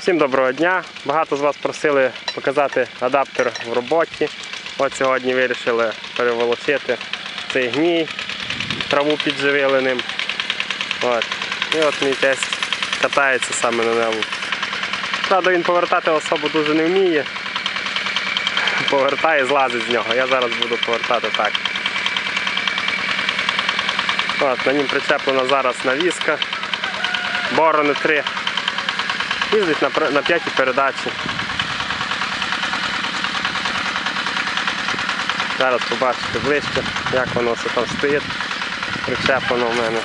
Всім доброго дня. Багато з вас просили показати адаптер в роботі. От сьогодні вирішили переволочити цей гній, траву підживили ним. От. І от мій тесть катається саме на ньому. Правда, він повертати особу дуже не вміє. Повертає, злазить з нього. Я зараз буду повертати так. От, на нім причеплена зараз навіска. Борони 3. Їздить на, на п'ятій передачі. Зараз побачите ближче, як воно все там стоїть. Причеплено в мене.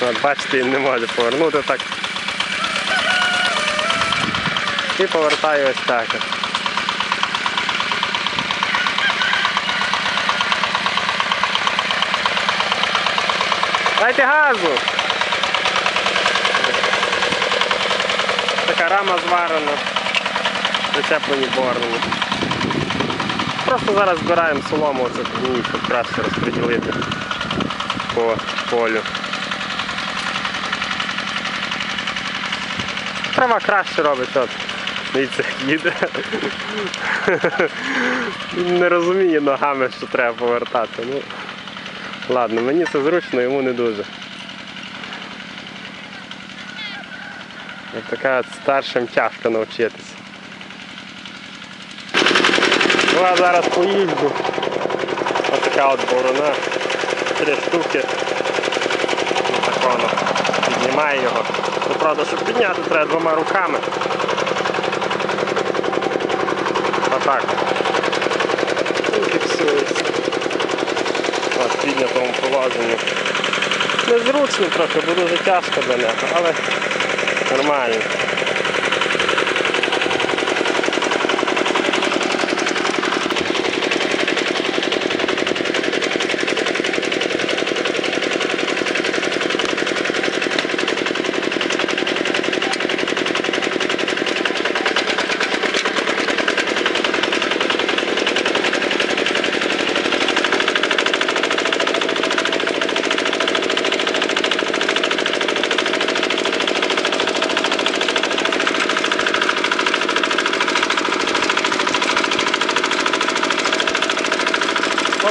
От, бачите, він не може повернути так. І повертаю ось так. Дайте газу! Така рама зварена, причеплені борни. Просто зараз збираємо солому, оце щоб краще розподілити по полю. Трава краще робить, от. Дивіться, їде. Не розуміє ногами, що треба повертати. Ну, ладно, мені це зручно, йому не дуже. Як така от старшим тяжко навчитися. Ну, а зараз поїжджу. Ось така от борона. Три штуки. Ось воно. Піднімає його. Ну, правда, щоб підняти, треба двома руками. Отак. І фіксується. От, в положенні. Незручно трохи, бо дуже тяжко для нього, але нормально.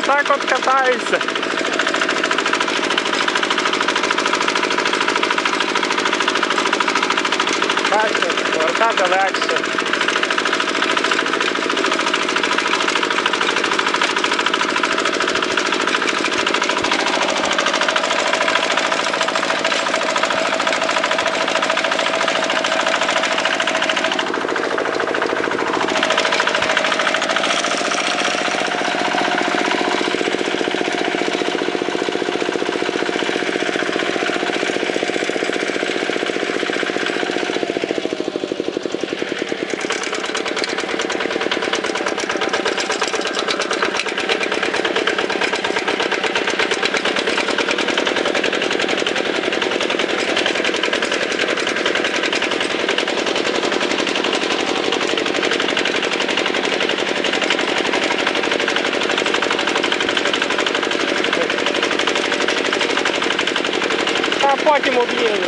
sakot Kataise. Ką čia, ar ką beveik čia? Об'їли.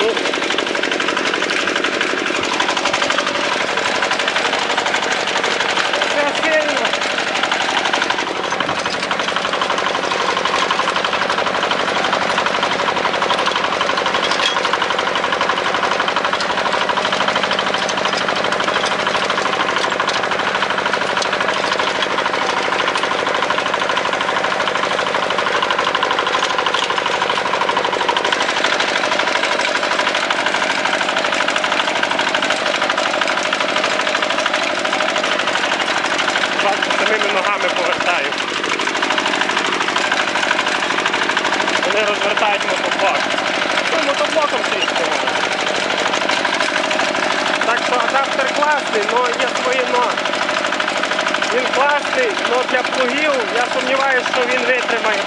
Ну, Це сильно. Самими ногами повертаю. Вони розвертають мотоблок. Ну, мотоблоком трішки можна. класний, але є своє но. Він класний, але для плугів я сумніваюся, що він витримає.